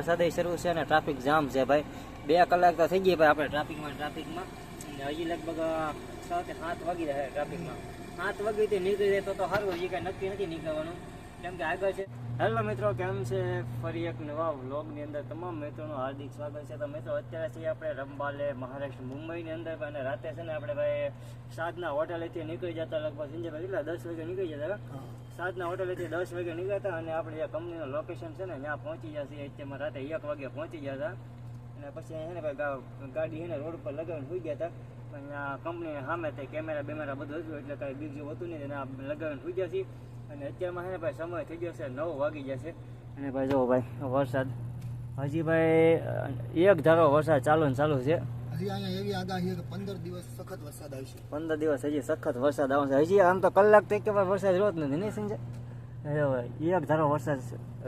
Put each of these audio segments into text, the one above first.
વરસાદ શરૂ છે અને ટ્રાફિક જામ છે ભાઈ. બે કલાક તો થઈ ગઈ ભાઈ આપણે ટ્રાફિકમાં ટ્રાફિકમાં હજી લગભગ છ કે સાત વાગી રહે ટ્રાફિકમાં સાત વાગીથી નીકળી જાય તો સારું, હજી કાંઈ નક્કી નથી નીકળવાનું. કેમ કે આગળ છે હેલો મિત્રો કેમ છે? ફરી એક નવા વ્લોગની અંદર તમામ મિત્રોનું હાર્દિક સ્વાગત છે. તો મિત્રો અત્યારે છીએ આપણે રંબાલે મહારાષ્ટ્ર મુંબઈની અંદર અને રાતે છે ને આપણે ભાઈ સાતના હોટેલેથી નીકળી જતા લગભગ સંજયભાઈ કેટલા? દસ વાગે નીકળી જતા સાતના હોટેલેથી દસ વાગે નીકળ્યા અને આપણે જે કંપનીનું લોકેશન છે ને ત્યાં પહોંચી જશે અત્યારમાં રાતે એક વાગે પહોંચી ગયા હતા. અને પછી અહીંયા છે ને ભાઈ ગાડી એને રોડ પર લગાવીને સુઈ ગયા હતા. અને આ કંપનીને સામે તે કેમેરા બેમેરા બધું હતું એટલે કાંઈ બીજું હતું નહીં. અને લગન લગાવીને સુઈ ગયા છીએ અને અત્યારમાં છે ને ભાઈ સમય થઈ ગયો છે નવ વાગી ગયા છે. અને ભાઈ જો ભાઈ વરસાદ. હજી ભાઈ એક ધારો વરસાદ ચાલુ ને ચાલુ છે. હજી અહીંયા એવી આગાહી કે પંદર દિવસ સખત વરસાદ આવશે. પંદર દિવસ હજી સખત વરસાદ આવશે. હજી આમ તો કલાક તો એક વરસાદ વરસાદ રોજ નથી નહીં સમજે ભાઈ, એક ધારો વરસાદ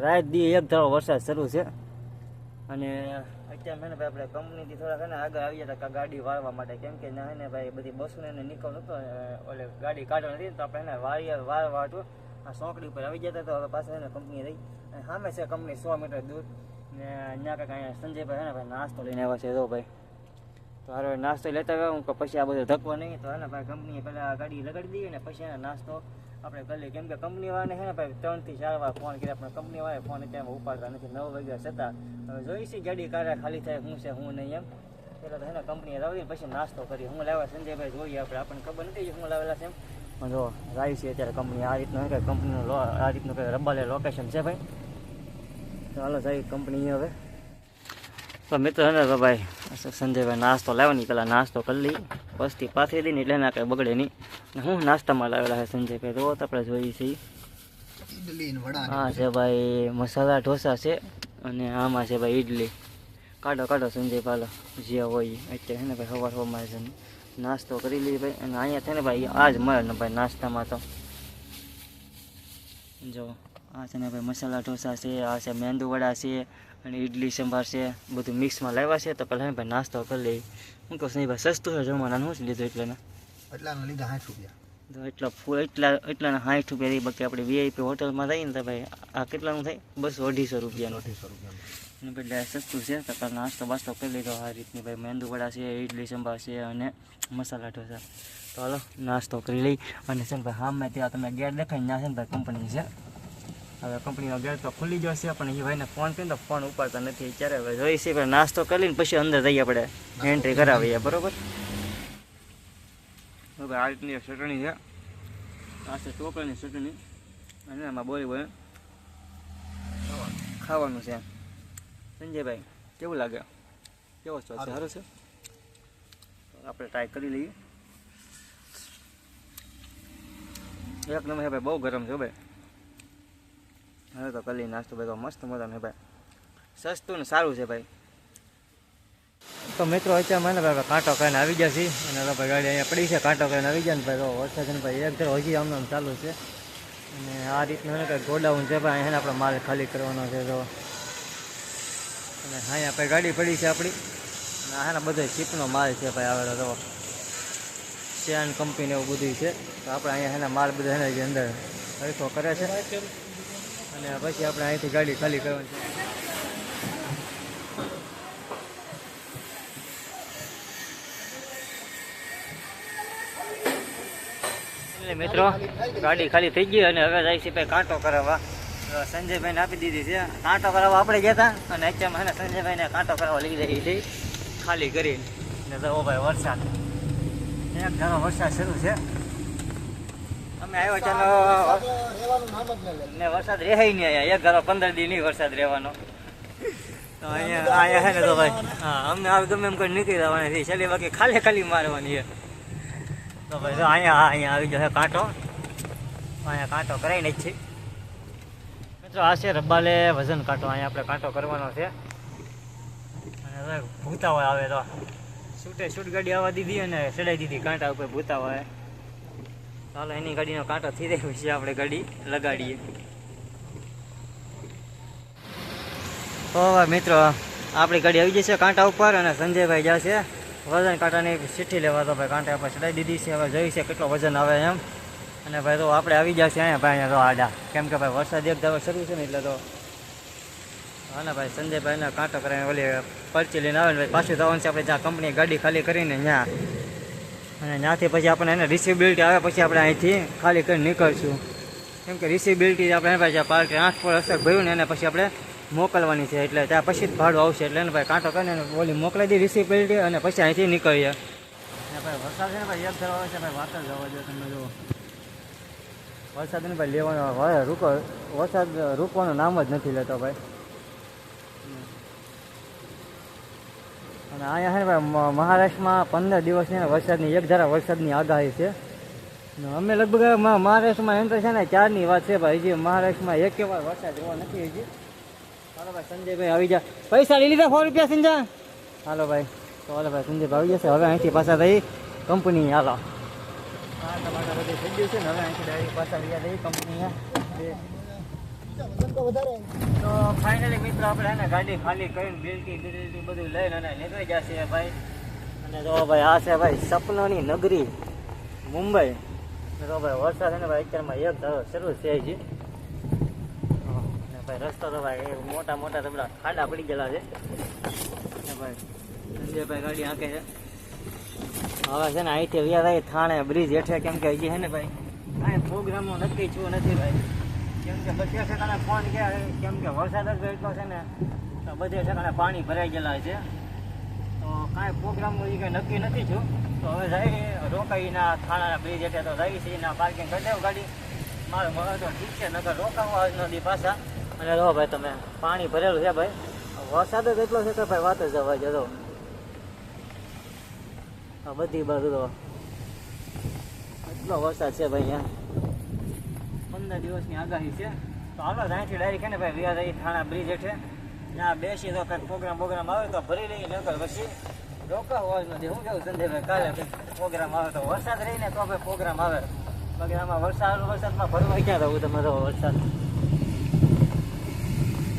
રાત દી એક ધારો વરસાદ શરૂ છે. અને અત્યારે મેં ભાઈ આપણે કંપનીથી થોડા છે ને આગળ આવી જતા ગાડી વાળવા માટે. કેમ કે ના હે ને ભાઈ, બધી બસને એને નીકળ નતો ઓલે ગાડી કાઢવા નથી તો આપણે એને વાળી વાળવા હતું. આ સોંકડી ઉપર આવી જતા તો હવે પાછા એને કંપની રહી. અને સામે છે કંપની સો મીટર દૂર. ને અહીંયા કાંઈક અહીંયા સંજયભાઈ છે ને ભાઈ નાસ્તો લઈને આવ્યા છે તો ભાઈ. તો હારો નાસ્તો લેતા આવ્યા હું પછી આ બધું ધકવા નહીં. તો એને ભાઈ કંપનીએ પહેલાં ગાડી લગાડી દઈએ ને પછી એને નાસ્તો આપણે કરી કેમ કે કંપનીવાળાને છે ને ભાઈ ત્રણથી ચાર વાર ફોન કર્યા, પણ કંપનીવાળાએ ફોન અત્યારે ઉપાડતા નથી. નવ વાગ્યા છતાં હવે જોઈશી ગાડી કારે ખાલી થાય શું છે, હું નહીં એમ. પેલા તો છે ને કંપનીએ લાવી પછી નાસ્તો કરી હું લાવ્યા સંજયભાઈ જોઈએ આપણે. આપણને ખબર નથી હું લાવેલા છે એમ. પણ જો, રાઈ છે અત્યારે કંપની. આ રીતનું કંઈ કંપનીનું આ રીતનું કંઈ રબાલે લોકેશન છે ભાઈ? ચાલો સાહેબ કંપની હવે. તો મિત્રો ને તો ભાઈ સંજયભાઈ નાસ્તો લાવવાની પહેલાં નાસ્તો કરી લઈ વસ્તી પાથરી દઈને એટલે ના કંઈ બગડે નહીં. હું નાસ્તામાં લાવેલા છે સંજયભાઈ તો આપણે જોઈએ છીએ. હા છે ભાઈ મસાલા ઢોસા છે અને આમાં છે ભાઈ ઈડલી. કાઢો કાઢો સંજય પાલો જે હોય. અત્યારે છે ને ભાઈ સવાર સવારમાં છે નાસ્તો કરી લઈએ ભાઈ. અને અહીંયા છે ને ભાઈ આ જ મળે ને ભાઈ નાસ્તામાં તો. જો આ છે ને ભાઈ મસાલા ઢોસા છે આ છે મેંદુ વડા છે અને ઈડલી સંભાર છે બધું મિક્સમાં લાવ્યા છે તો પહેલાં ભાઈ નાસ્તો કરી લઈએ. હું કહું નહીં ભાઈ સસ્તું છે જમવાનું શું લીધું એટલે એટલાના લીધા સાઠ રૂપિયા. તો એટલા ફૂલ એટલા એટલાના સાઠ રૂપિયા રહી બાકી આપણે વીઆઈપી હોટલમાં રહીએ ને તો ભાઈ આ કેટલાનું થાય? બસો અઢીસો રૂપિયાનું. અઢીસો રૂપિયા અને એટલે સસ્તું છે તો પહેલાં નાસ્તો બાસ્તો કરી લીધો. આ રીતની ભાઈ મેંદુ વડા છે ઇડલી સંભાર છે અને મસાલા ઢોસા. તો હાલો નાસ્તો કરી લઈ અને છે ને ભાઈ હામે ત્યાં તમે ગેટ દેખાય ત્યાં છે ને ભાઈ કંપની છે. હવે કંપનીનો ગેટ તો ખુલ્લી જશે પણ એ ભાઈને ફોન કરીને તો ફોન ઉપાડતા નથી. અત્યારે હવે જોઈ છે ભાઈ નાસ્તો કરી લઈને પછી અંદર જઈએ આપણે. એન્ટ્રી કરાવીએ, બરોબર? હવે આ રીતની એક ચટણી છે. આ છે ચોકડાની ચટણી. અને એમાં બોલી બોલે ખાવાનું છે. સંજયભાઈ, કેવું લાગે? કેવો સ્વાદ છે? સારું છે? તો આપણે ટ્રાય કરી લઈએ. એક નંબર છે ભાઈ, બહુ ગરમ છે હો ભાઈ. હવે તો કરી નાસ્તો ભાઈ તો મસ્ત મજાનું ભાઈ. સસ્તું ને સારું છે ભાઈ. તો મિત્રો, અત્યારે મને ભાઈ કાંટો કરીને આવી ગયા છે અને હવે ભાઈ ગાડી અહીંયા પડી છે, કાંટો કરીને આવી ગયા ને ભાઈ. તો વરસાદ ભાઈ, એક ધારો હજી આમ ચાલુ છે. અને આ રીતનું ને કંઈક ગોડાઉન છે ભાઈ. એને આપણે માલ ખાલી કરવાનો છે તો. અને અહીંયા ભાઈ ગાડી પડી છે આપણી. અને આના બધો ચીપનો માલ છે ભાઈ આવેલો તો. શેન કંપની એવું બધું છે. તો આપણે અહીંયા એના માલ બધા એના અંદર હરીફો કરે છે. અને પછી આપણે અહીંથી ગાડી ખાલી કરવાની છે. મિત્રો, ગાડી ખાલી થઈ ગઈ અને હવે જાય ભાઈ કાંટો કરાવવા. સંજયભાઈને આપી દીધી છે. કાંટો કરાવવા આપણે ગયા હતા અને અત્યારમાં છે ને સંજયભાઈને કાંટો કરાવવા લઈ જઈ છે. ખાલી કરી ને તો ઓ ભાઈ વરસાદ. એક ઘણો વરસાદ શરૂ છે. અમે આવ્યો જ ન વરસાદ રહે નહીં અહીંયા. એક પંદર દી વરસાદ રહેવાનો. તો અહીંયા અહીંયા હે ને તો ભાઈ, હા, અમને આવી ગમે એમ કોઈ નીકળી જવાની છે છેલ્લી ખાલી ખાલી મારવાની છે તો ભાઈ તો અહીંયા અહીંયા આવી જશે કાંટો. અહીંયા કાંટો કરાવીને જ છે મિત્રો, આ છે રબાલે વજન કાંટો. અહીંયા આપણે કાંટો કરવાનો છે. અને હવે ભૂતા હોય આવે તો. છૂટે છૂટ ગાડી આવવા દીધી અને ચડાઈ દીધી. કાંટા ઉપર ભૂતા હોય ચાલો, એની ગાડીનો કાંટો થઈ જાય છે આપણે ગાડી લગાડીએ. તો મિત્રો, આપણી ગાડી આવી જશે કાંટા ઉપર અને સંજયભાઈ જશે વજન કાંટાની ચિઠ્ઠી લેવા. તો ભાઈ કાંટા ઉપર ચડાવી દીધી છે. હવે જોઈ છે કેટલો વજન આવે એમ. અને ભાઈ તો આપણે આવી જશે અહીંયા ભાઈ અહીંયા તો આડા. કેમ કે ભાઈ વરસાદ એક દાવો શરૂ છે ને એટલે તો હા ભાઈ સંજયભાઈને કાંટો કરીને ઓલી પરચી લઈને આવે ને પાછું જવાનું છે. આપણે જ્યાં કંપની ગાડી ખાલી કરીને ત્યાં. અને ત્યાંથી પછી આપણે એને રિસિબિલિટી આવે, પછી આપણે અહીંથી ખાલી કરી નીકળશું. કેમ કે રિસિબિલિટી આપણે એને ભાઈ પાર્ટી આઠ પર અસર ભર્યું ને એને પછી આપણે મોકલવાની છે. એટલે ત્યાં પછી જ ભાડું આવશે, એટલે એને ભાઈ કાંટો કરીને ઓલી મોકલાઈ દઈએ રિસિબિલિટી અને પછી અહીંથી નીકળીએ. અને ભાઈ વરસાદ છે ને ભાઈ એક ધરો છે ભાઈ વાત જ જવા દો તમે જો વરસાદ ને ભાઈ લેવાનો રૂકો, વરસાદ રૂકવાનું નામ જ નથી લેતો ભાઈ. અને અહીંયા છે ને ભાઈ મહારાષ્ટ્રમાં પંદર દિવસની વરસાદની, એક ધારા વરસાદની આગાહી છે. અમે લગભગ મહારાષ્ટ્રમાં એમ તો છે ને ચારની વાત છે ભાઈ, હજી મહારાષ્ટ્રમાં એક વાર વરસાદ જોવા નથી હજી. હાલો ભાઈ, સંજયભાઈ આવી જા પૈસા લઈ લીધા સો રૂપિયા, સંજય? હાલો ભાઈ, તો હાલો ભાઈ, સંજયભાઈ આવી જશે. હવે અહીંથી પાછા થઈ કંપની, હાલો. હા, તમારા બધી થઈ ગયું છે ને, હવે અહીંથી ડાયરેક્ટ પાછા થઈ કંપની તો ફાઇનલી મિત્રો આપણે એને ગાડી ખાલી કરીને બિલ્ટી બિલ્ટી બધું લઈને અને નીકળી જશે ભાઈ. અને તો ભાઈ આ છે ભાઈ સપનાની નગરી, મુંબઈ. તો ભાઈ વરસાદ છે ને ભાઈ અત્યારમાં એક ધારો શરૂ છે હજી અને ભાઈ રસ્તો તો ભાઈ મોટા મોટા તબડા ખાડા પડી ગયેલા છે. ભાઈ સંજયભાઈ ગાડી આંકે છે. હવે છે ને અહીંથી વ્યા થાણે બ્રિજ હેઠે કેમ કે હજી છે ને ભાઈ, કાંઈ પ્રોગ્રામો નક્કી છું નથી ભાઈ. કેમ કે ઠેકાણે ફોન ગયા કેમ કે વરસાદ જ એટલો છે ને, તો બધે ઠેકાણે પાણી ભરાઈ ગયેલા છે. તો કાંઈ પ્રોગ્રામ એ કંઈ નક્કી નથી છું તો હવે જાય રોકાઈના થાણાના બ્રિજ એટલે તો જાય છે પાર્કિંગ કરી ગાડી. મારું તો ઠીક છે, નકર રોકાવા નદી પાછા. અને રહો ભાઈ તમે, પાણી ભરેલું છે ભાઈ. વરસાદ જ એટલો છે કે ભાઈ વાત જ જવા જતો બધી બાજુ તો એટલો વરસાદ છે ભાઈ અહીંયા. પંદર દિવસની આગાહી છે. તો હાલો, ત્યાંથી ડાયરેક્ટ ને ભાઈ વ્યાજ અહીં થાણા બ્રિજ હેઠે. ત્યાં બેસી તો કંઈક પ્રોગ્રામ પ્રોગ્રામ આવે તો ભરી લઈએ નકર પછી રોકાવ હોય નથી હું કેવું સંજયભાઈ, કાલે પ્રોગ્રામ આવે તો વરસાદ રહીને તો ભાઈ પ્રોગ્રામ આવે. બાકી આમાં વરસાદ, વરસાદમાં ભરવા ક્યાં થવું તમે વરસાદ?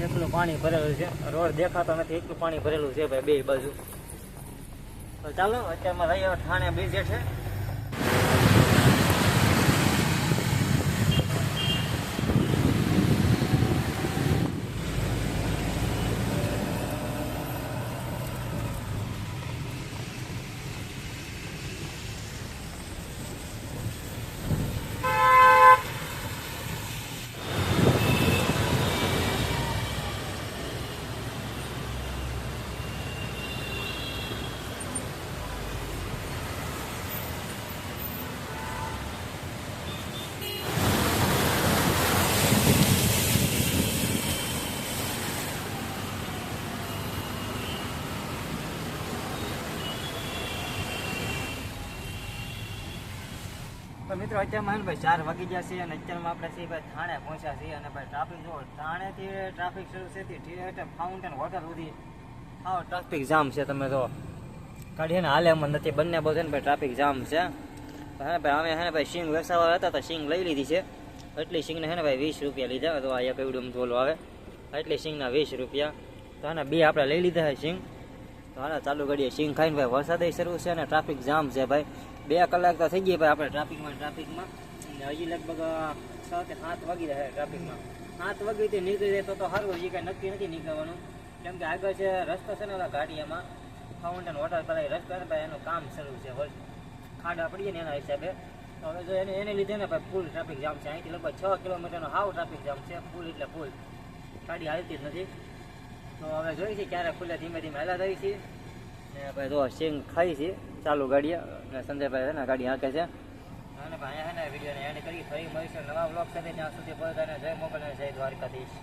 એટલું પાણી ભરેલું છે. રોડ દેખાતો નથી, એટલું પાણી ભરેલું છે ભાઈ, બે બાજુ. તો ચાલો, અત્યારમાં રહીએ ઠાણે બ્રિજ છે તો મિત્રો અત્યારમાં હે ભાઈ ચાર વાગી ગયા છે અને અત્યારમાં આપણે છીએ ભાઈ થાણે પહોંચ્યા છીએ અને ભાઈ ટ્રાફિક જો થાણેથી ટ્રાફિક શરૂ છે ઠેઠ ફાઉન્ટેન હોટલ સુધી. હા ટ્રાફિક જામ છે, તમે તો ગાડી ને હાલે એમ નથી, બંને બધે ને ભાઈ ટ્રાફિક જામ છે. હા ભાઈ, અમે હે ને ભાઈ સિંગ વેસાવા હતા તો સિંગ લઈ લીધી છે. એટલી સિંગને હે ને ભાઈ વીસ રૂપિયા લીધા. તો આ એક એવડું ધોલો આવે. એટલી સિંગના વીસ રૂપિયા. તો હે બે આપણે લઈ લીધા છે સિંગ. તો આના ચાલુ કરીએ. સિંગ ખાઈને ભાઈ વરસાદ શરૂ છે અને ટ્રાફિક જામ છે ભાઈ. બે કલાક તો થઈ ગઈ ભાઈ આપણે ટ્રાફિકમાં ટ્રાફિકમાં. હજી લગભગ છ કે સાત વાગી રહ્યા ટ્રાફિકમાં. સાત વાગીથી નીકળી જાય તો સારું, હજી કાંઈ નક્કી નથી નીકળવાનું. કેમ કે આગળ છે, રસ્તો છે ને ઓલા ગાડીયામાં ફાઉન્ટેન વોટર પેલા રસ્તો ને એનું કામ શરૂ છે. ખાડા પડીએ ને એના હિસાબે. હવે જો એને એને લીધે ને ભાઈ ફૂલ ટ્રાફિક જામ છે. અહીંથી લગભગ છ કિલોમીટરનો હાવ ટ્રાફિક જામ છે ફૂલ એટલે ફૂલ ગાડી હાલતી જ નથી. તો હવે જોઈ છે ક્યારે ખુલ્લે ધીમે ધીમે હેલા થઈ છે. ને ભાઈ જો સિંગ ખાઈ છે, ચાલુ ગાડી અને સંજયભાઈ છે ને, ગાડી હાંકે છે. અને ભાઈ છે ને વિડીયોને એન્ડ કરી ફરી મળીશું નવા બ્લોગ સાથે. ત્યાં સુધી બધાને જય મોગલ જય દ્વારકાધીશ.